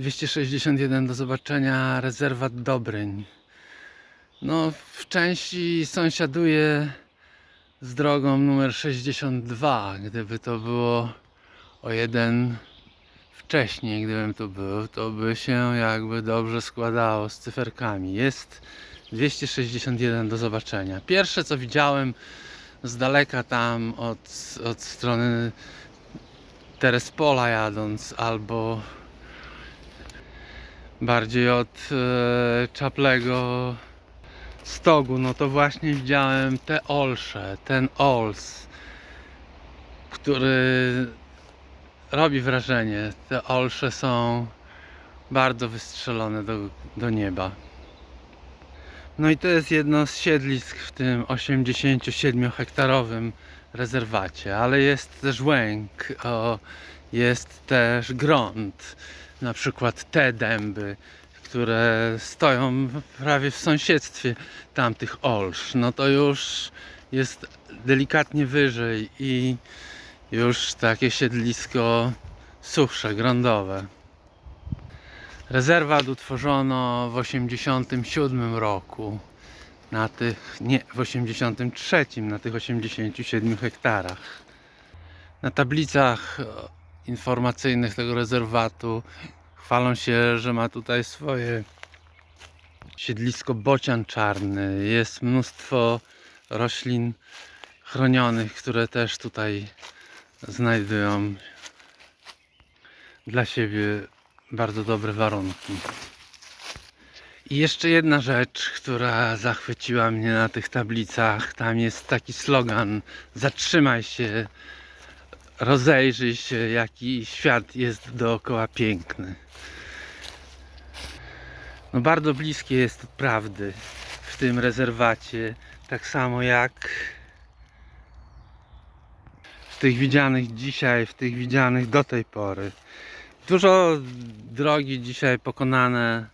261 do zobaczenia, rezerwat Dobryń. No, w części sąsiaduje z drogą numer 62. Gdyby to było o jeden wcześniej, gdybym tu był, to by się jakby dobrze składało z cyferkami. Jest 261 do zobaczenia. Pierwsze co widziałem z daleka tam od, od strony Terespola jadąc albo bardziej od e, Czaplego stogu, no to właśnie widziałem te olsze, ten ols, który robi wrażenie. Te olsze są bardzo wystrzelone do, do nieba. No i to jest jedno z siedlisk w tym 87 hektarowym rezerwacie, ale jest też łęk, o, jest też grunt, na przykład te dęby, które stoją prawie w sąsiedztwie tamtych olsz, no to już jest delikatnie wyżej i już takie siedlisko suchsze, grądowe. Rezerwat utworzono w 87 roku na tych, nie, w 83 na tych 87 hektarach. Na tablicach informacyjnych tego rezerwatu chwalą się, że ma tutaj swoje siedlisko bocian czarny. Jest mnóstwo roślin chronionych, które też tutaj znajdują dla siebie bardzo dobre warunki. I jeszcze jedna rzecz, która zachwyciła mnie na tych tablicach. Tam jest taki slogan: Zatrzymaj się, rozejrzyj się, jaki świat jest dookoła piękny. No bardzo bliskie jest prawdy w tym rezerwacie, tak samo jak w tych widzianych dzisiaj, w tych widzianych do tej pory. Dużo drogi dzisiaj pokonane.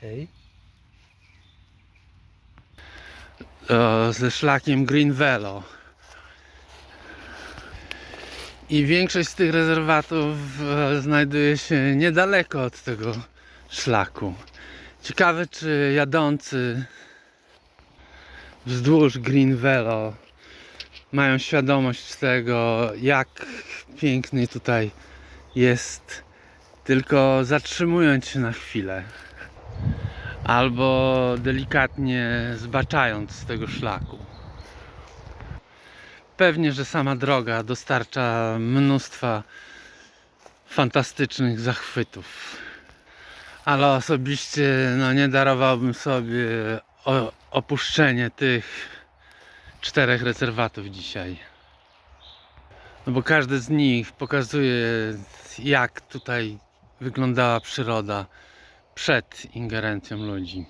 Hej. Ze szlakiem Green Velo. I większość z tych rezerwatów e, znajduje się niedaleko od tego szlaku. Ciekawe, czy jadący wzdłuż Green Velo mają świadomość tego, jak piękny tutaj jest, tylko zatrzymując się na chwilę. Albo delikatnie zbaczając z tego szlaku. Pewnie, że sama droga dostarcza mnóstwa fantastycznych zachwytów. Ale osobiście no, nie darowałbym sobie opuszczenie tych czterech rezerwatów dzisiaj. No bo każdy z nich pokazuje, jak tutaj wyglądała przyroda przed ingerencją ludzi.